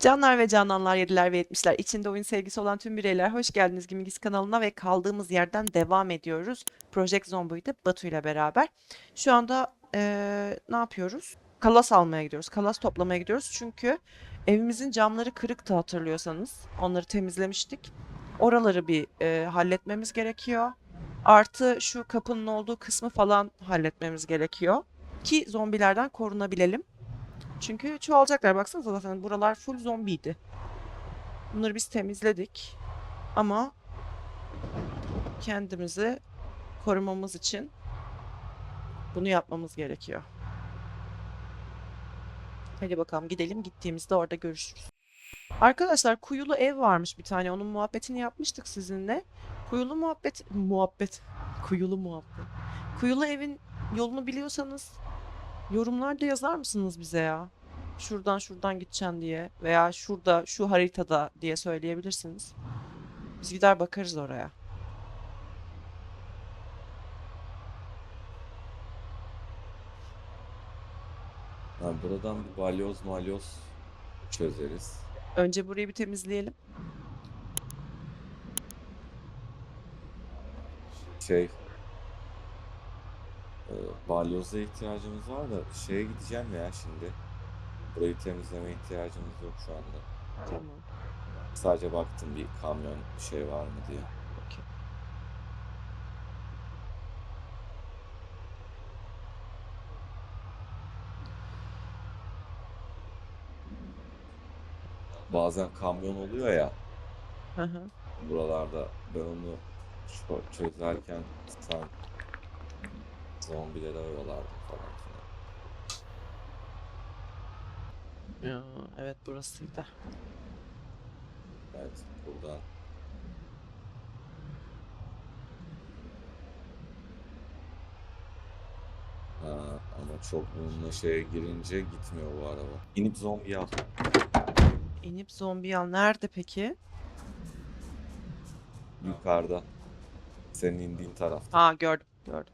Canlar ve cananlar, yediler ve yetmişler, içinde oyun sevgisi olan tüm bireyler hoş geldiniz Gimigis kanalına ve kaldığımız yerden devam ediyoruz. Project Zomboid'de Batu ile beraber. Şu anda eee, ne yapıyoruz? Kalas almaya gidiyoruz. Kalas toplamaya gidiyoruz çünkü evimizin camları kırıktı hatırlıyorsanız. Onları temizlemiştik. Oraları bir eee, halletmemiz gerekiyor. Artı şu kapının olduğu kısmı falan halletmemiz gerekiyor. Ki zombilerden korunabilelim. Çünkü çoğalacaklar. Baksanıza zaten buralar full zombiydi. Bunları biz temizledik. Ama kendimizi korumamız için bunu yapmamız gerekiyor. Hadi bakalım gidelim. Gittiğimizde orada görüşürüz. Arkadaşlar kuyulu ev varmış bir tane. Onun muhabbetini yapmıştık sizinle. Kuyulu muhabbet... Muhabbet. Kuyulu muhabbet. Kuyulu evin yolunu biliyorsanız Yorumlarda yazar mısınız bize ya? Şuradan şuradan gideceksin diye veya şurada şu haritada diye söyleyebilirsiniz. Biz gider bakarız oraya. Ha, buradan bir balyoz malyoz çözeriz. Önce burayı bir temizleyelim. Şey e, balyoza ihtiyacımız var da şeye gideceğim ya şimdi. Burayı temizleme ihtiyacımız yok şu anda. Tamam. Sadece baktım bir kamyon bir şey var mı diye. okey. Bazen kamyon oluyor ya Hı hı. buralarda ben onu çö- çözerken sen zombilere oyalardım falan filan. Ya, evet burasıydı. Evet buradan Ha, ama çok bununla şeye girince gitmiyor bu araba. İnip zombi al. İnip zombi al. Nerede peki? Yukarıda. Senin indiğin tarafta. Ha gördüm. Gördüm.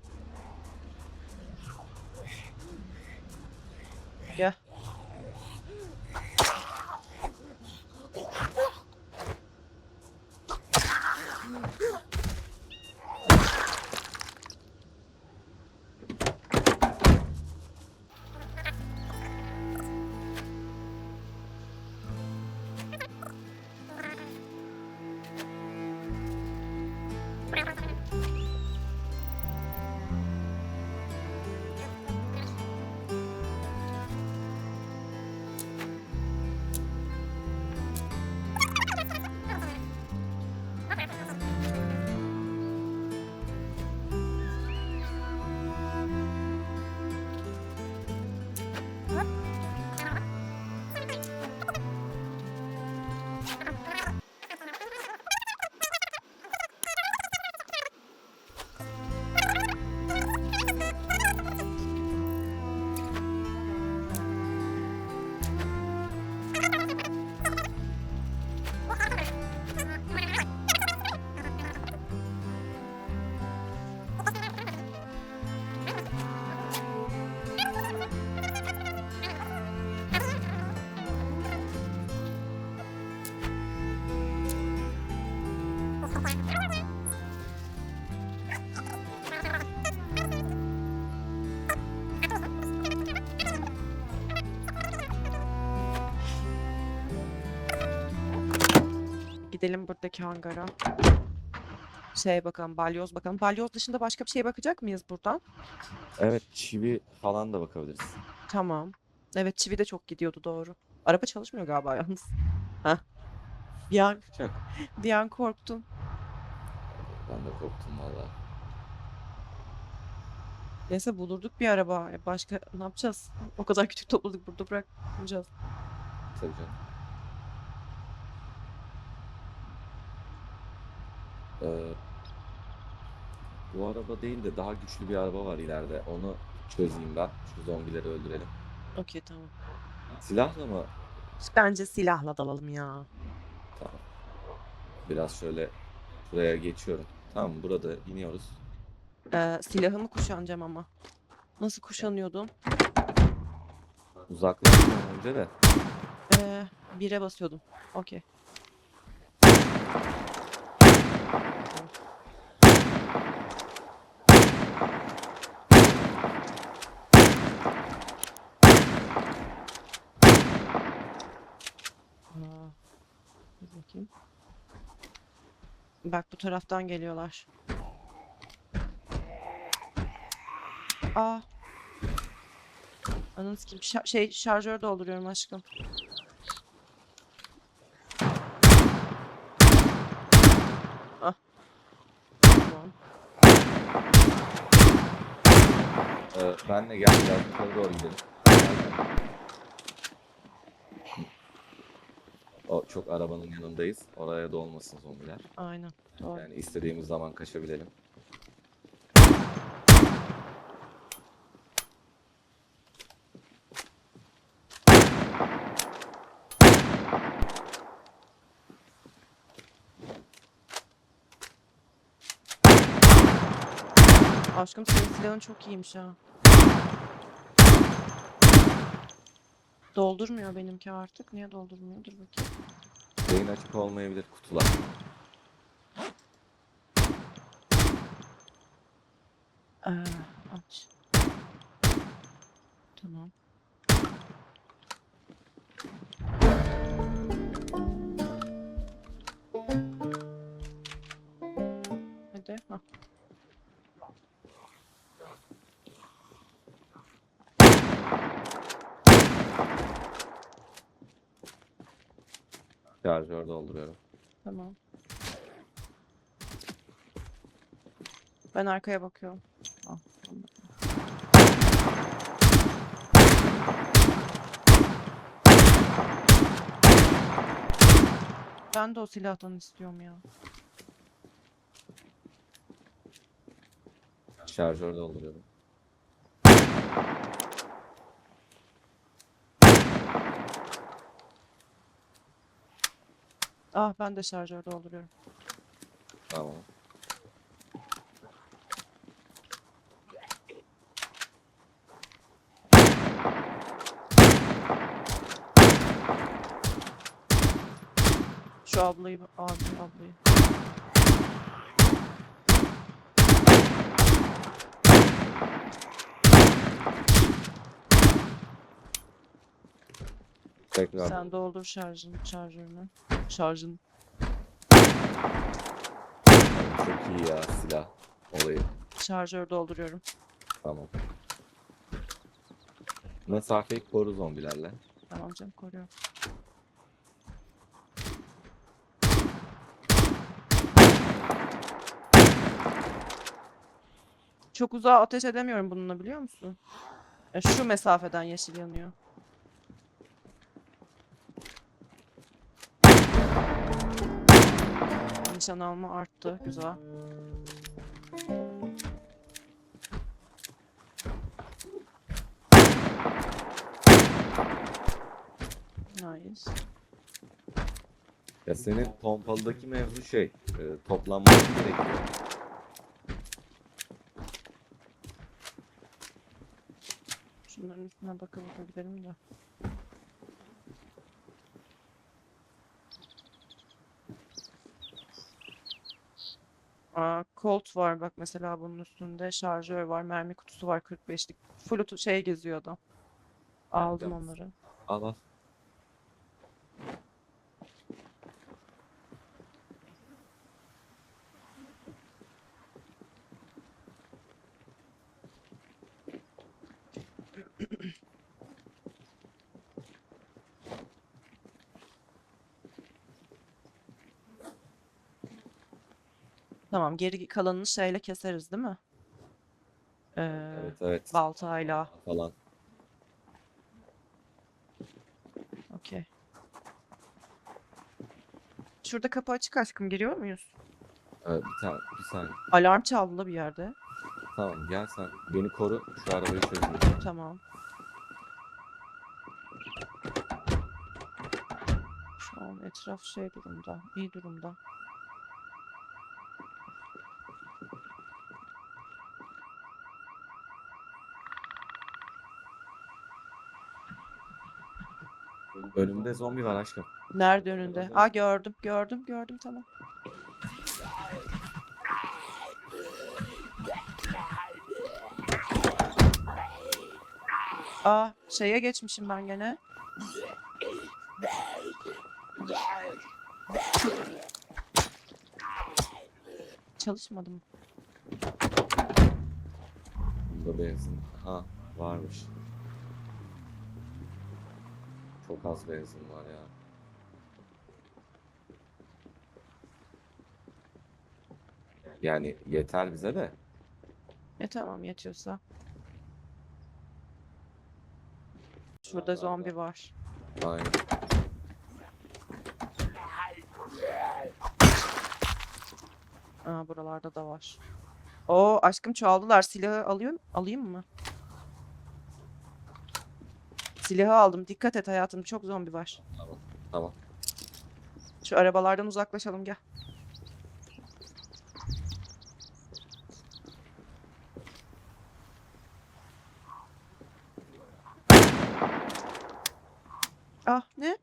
Gidelim buradaki hangara. Şey bakalım, balyoz bakalım. Balyoz dışında başka bir şeye bakacak mıyız buradan? Evet çivi falan da bakabiliriz. Tamam. Evet çivi de çok gidiyordu doğru. Araba çalışmıyor galiba yalnız. Heh. Bir an, Çok. bir an korktum. Ben de korktum valla. Neyse bulurduk bir araba. Başka ne yapacağız? O kadar küçük topladık burada bırakmayacağız. Tabii canım. Ee, bu araba değil de daha güçlü bir araba var ileride. Onu çözeyim ben. Şu zombileri öldürelim. Okey tamam. Silahla mı? Bence silahla dalalım ya. Tamam. Biraz şöyle buraya geçiyorum. Tamam burada iniyoruz. Ee, silahımı kuşanacağım ama. Nasıl kuşanıyordum? Uzaklaşmadan önce de Ee, bire basıyordum. Okey. Bakayım. Bak bu taraftan geliyorlar. Aa. Ananız kim? Şa- şey şarjör dolduruyorum aşkım. Ah. Ee, benle gel biraz yukarı doğru gidelim. O çok arabanın yanındayız. Oraya da olmasın zombiler. Aynen. Doğru. Yani istediğimiz zaman kaçabilelim. Aşkım senin silahın çok iyiymiş ha. Doldurmuyor benimki artık. Niye doldurmuyor? Dur bakayım. Yayın açık olmayabilir kutular. Ee, aç. Tamam. Hadi. Ha. Şarjör dolduruyorum. Tamam. Ben arkaya bakıyorum. Tamam. Ben de o silahtan istiyorum ya. Şarjör dolduruyorum. Ah ben de şarjör dolduruyorum. Tamam. Şu ablayı, abi ablayı. Tekrar Sen doldur şarjın, şarjörünü. Şarjın. çok iyi ya silah olayı. Şarjör dolduruyorum. Tamam. Mesafeyi koru zombilerle. Tamam canım koruyorum. Çok uzağa ateş edemiyorum bununla biliyor musun? Ya şu mesafeden yeşil yanıyor. Nişan alma arttı. Güzel. Nice. Ya senin pompalıdaki mevzu şey, e, toplanması gerekiyor. Şunların üstüne baka baka gidelim de. Aa, Colt var bak mesela bunun üstünde. Şarjör var, mermi kutusu var 45'lik. Full şey geziyor adam. Aldım Yalnız. onları. Al al. Tamam, geri kalanını şeyle keseriz değil mi? Ee, Evet evet. baltayla. Falan. Okey. Şurada kapı açık aşkım. Giriyor muyuz? Ee, bir tane, bir saniye. Alarm çaldı bir yerde. Tamam gel sen beni koru şu arabayı çözeyim. Tamam. Şu an etraf şey durumda, iyi durumda. Önümde zombi var aşkım. Nerede önünde? Aa gördüm, gördüm, gördüm tamam. Aa şeye geçmişim ben gene. Çalışmadı mı? Bunda benzin. Ha varmış. Çok az benzin var ya. Yani yeter bize de. E tamam yetiyorsa. Şurada zombi var. Aynen. Aa buralarda da var. Oo aşkım çoğaldılar. Silahı alıyor alayım mı? Silahı aldım. Dikkat et hayatım. Çok zombi var. Tamam. Şu arabalardan uzaklaşalım gel. Ah ne?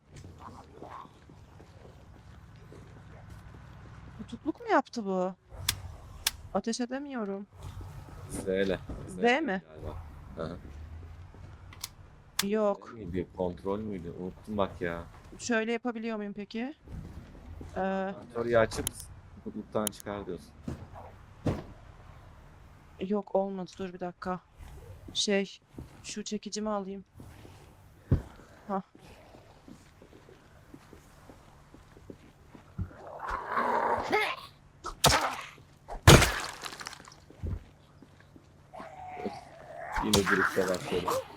Tutukluk mu yaptı bu? Ateş edemiyorum. Z'yle. Z mi? Galiba. Hı hı. Yok. Bir kontrol müydü? Unuttum bak ya. Şöyle yapabiliyor muyum peki? Ee, açıp tutukluktan çıkar diyorsun. yok olmadı. Dur bir dakika. Şey, şu çekicimi alayım. Hah. Yine grupta başladı. Allah.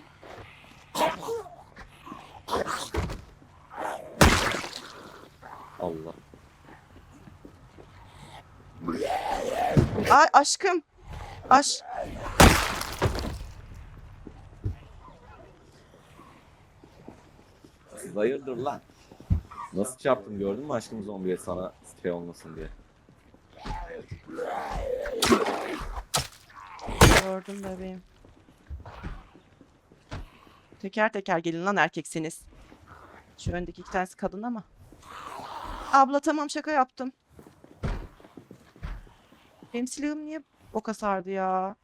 Aşkım. Aş. Hayırdır lan? Nasıl çarptım gördün mü aşkım zombiye sana şey olmasın diye. Gördüm bebeğim. Teker teker gelin lan erkeksiniz. Şu öndeki iki tanesi kadın ama. Abla tamam şaka yaptım. Benim silahım niye boka sardı ya?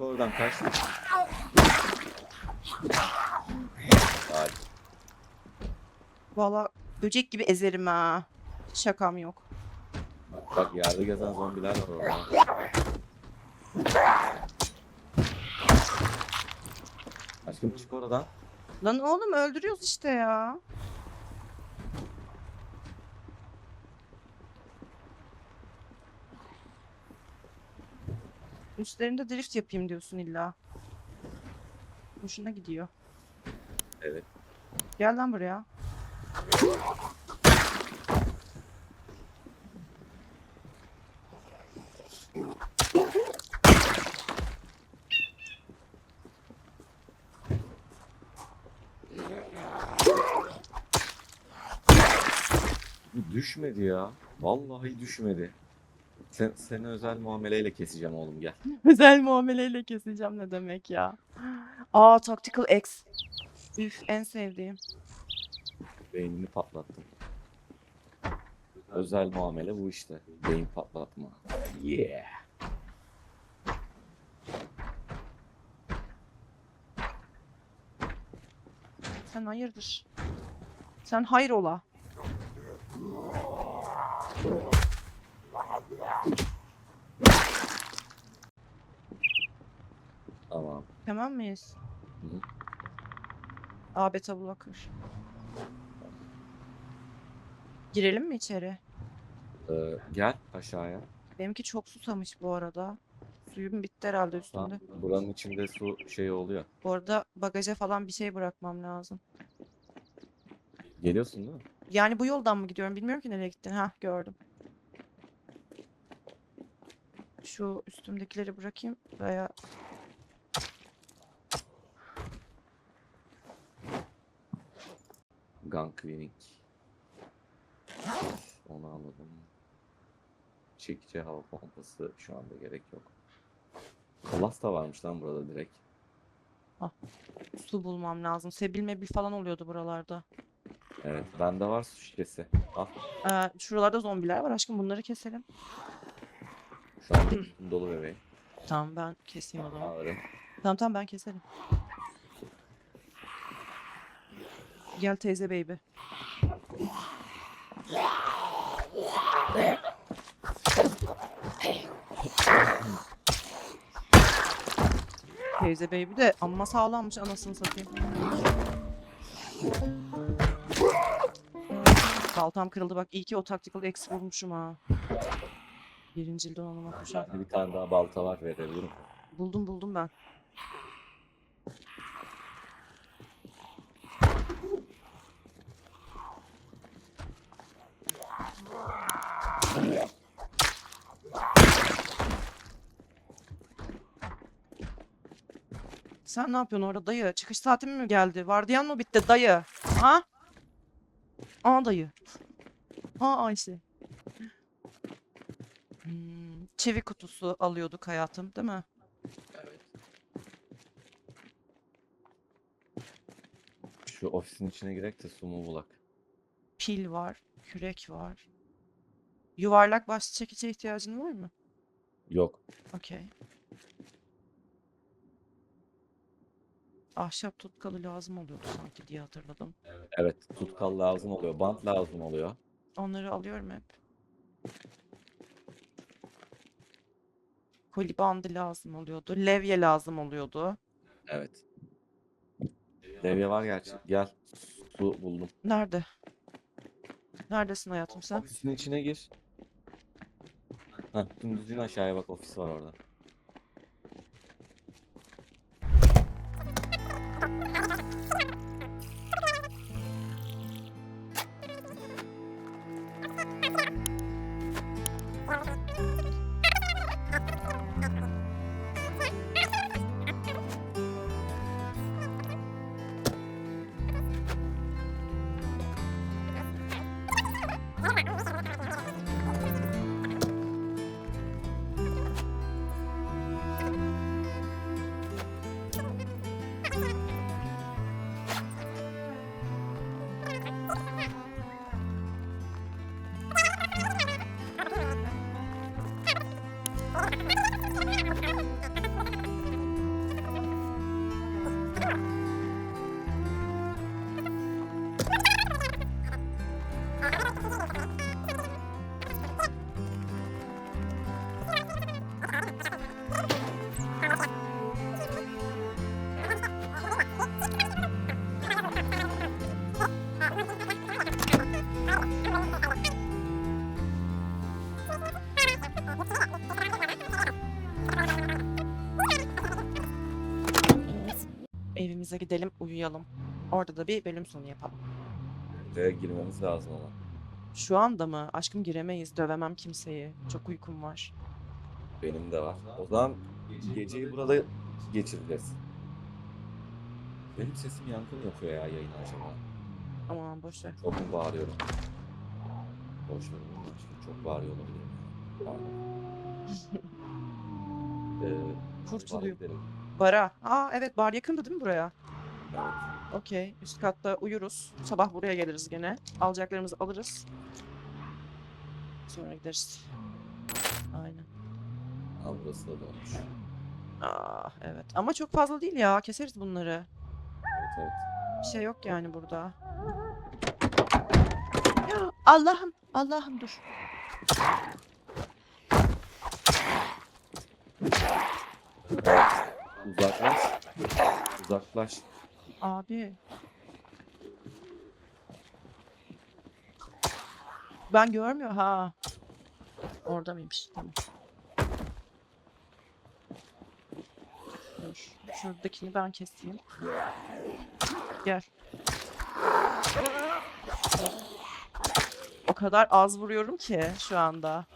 Oradan kaç. Hadi. Valla böcek gibi ezerim ha. Şakam yok. Bak, yerde gezen zombiler var orada. Aşkım çık oradan. Lan oğlum öldürüyoruz işte ya. Üstlerinde drift yapayım diyorsun illa. Hoşuna gidiyor. Evet. Gel lan buraya. Düşmedi ya. Vallahi düşmedi. Sen, seni özel muameleyle keseceğim oğlum gel. Özel muameleyle keseceğim ne demek ya. Aa Tactical X. Üf en sevdiğim. Beynini patlattım. Özel muamele bu işte. Beyin patlatma. Yeah. Sen hayırdır? Sen hayrola? Tamam. Tamam mıyız? Hı hı. Aa beta blocker. Girelim mi içeri? Ee, gel aşağıya. Benimki çok susamış bu arada. Suyum bitti herhalde üstünde. Buranın içinde su şey oluyor. Bu arada bagaja falan bir şey bırakmam lazım. Geliyorsun değil mi? Yani bu yoldan mı gidiyorum bilmiyorum ki nereye gittin. Ha gördüm. Şu üstümdekileri bırakayım veya Gun cleaning. Onu anladım. Çekici hava pompası şu anda gerek yok. Kalas da varmış lan burada direkt. Su bulmam lazım. Sebil mebil falan oluyordu buralarda. Evet, bende var su şişesi. Al. Ee, şuralarda zombiler var aşkım bunları keselim. Şu dolu bebeğim. Tamam ben keseyim o zaman. Ağrım. Tamam tamam ben keserim. Gel teyze baby. Teyze baby de amma sağlammış anasını satayım. Baltam kırıldı bak iyi ki o tactical X bulmuşum ha. Birinci donanıma kuşak. Bir tane daha balta var verebilirim. Buldum buldum ben. Sen ne yapıyorsun orada dayı? Çıkış saatin mi geldi? Vardiyan mı bitti dayı? Ha? Aa dayı. Aa Ayşe. Hmm, çivi kutusu alıyorduk hayatım, değil mi? Şu ofisin içine girek de su mu bulak. Pil var, kürek var. Yuvarlak baş çekici ihtiyacın var mı? Yok. Okey. Ahşap tutkalı lazım oluyordu sanki diye hatırladım. Evet, tutkal lazım oluyor. Bant lazım oluyor. Onları alıyorum hep. Koli bandı lazım oluyordu. Levye lazım oluyordu. Evet. Devye var gerçi. Gel. Su buldum. Nerede? Neredesin hayatım sen? Ofisin içine gir. Heh, dümdüz in aşağıya bak ofis var orada. Evimize gidelim, uyuyalım. Orada da bir bölüm sonu yapalım. Buraya girmemiz lazım ama. Şu anda mı? Aşkım giremeyiz. Dövemem kimseyi. Çok uykum var. Benim de var. O zaman geceyi burada geçireceğiz. Benim sesim yankı mı yapıyor ya yayın acaba? Aman boş ver. Çok mu bağırıyorum? Boş ver oğlum, aşkım, Çok bağırıyor olabilirim. Pardon. Ee, gidelim. Bara. Aa evet bar yakındı değil mi buraya? Evet. Okey. Üst katta uyuruz. Sabah buraya geliriz gene. Alacaklarımızı alırız. Sonra gideriz. Aynen. Ha, burası da dolmuş. Aa evet. Ama çok fazla değil ya. Keseriz bunları. Evet evet. Bir şey yok yani burada. Allah'ım. Allah'ım dur. Uzaklaş. Uzaklaş. Abi. Ben görmüyor ha. Orada mıymış? Tamam. Dur. Şuradakini ben keseyim. Gel. O kadar az vuruyorum ki şu anda.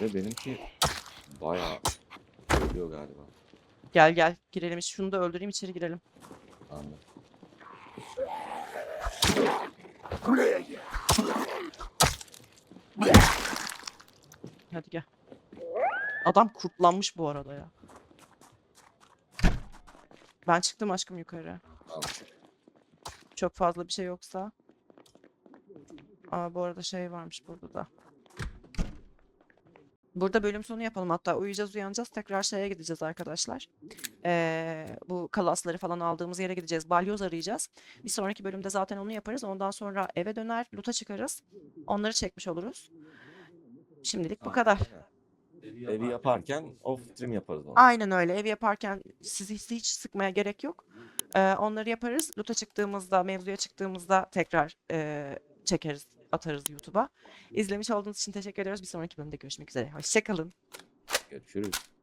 Ve benimki bayağı ölüyor galiba. Gel gel girelim. Şunu da öldüreyim içeri girelim. Anladım. Hadi gel. Adam kurtlanmış bu arada ya. Ben çıktım aşkım yukarı. Çok fazla bir şey yoksa. Aa bu arada şey varmış burada da. Burada bölüm sonu yapalım hatta uyuyacağız uyanacağız tekrar şeye gideceğiz arkadaşlar. Ee, bu kalasları falan aldığımız yere gideceğiz. Balyoz arayacağız. Bir sonraki bölümde zaten onu yaparız. Ondan sonra eve döner, loot'a çıkarız. Onları çekmiş oluruz. Şimdilik bu kadar. Evi yaparken off stream yaparız onu. Aynen öyle. Ev yaparken sizi hiç, hiç sıkmaya gerek yok. Ee, onları yaparız. Loot'a çıktığımızda, mevzuya çıktığımızda tekrar e, çekeriz, atarız YouTube'a. İzlemiş olduğunuz için teşekkür ediyoruz. Bir sonraki bölümde görüşmek üzere. Hoşçakalın. Görüşürüz.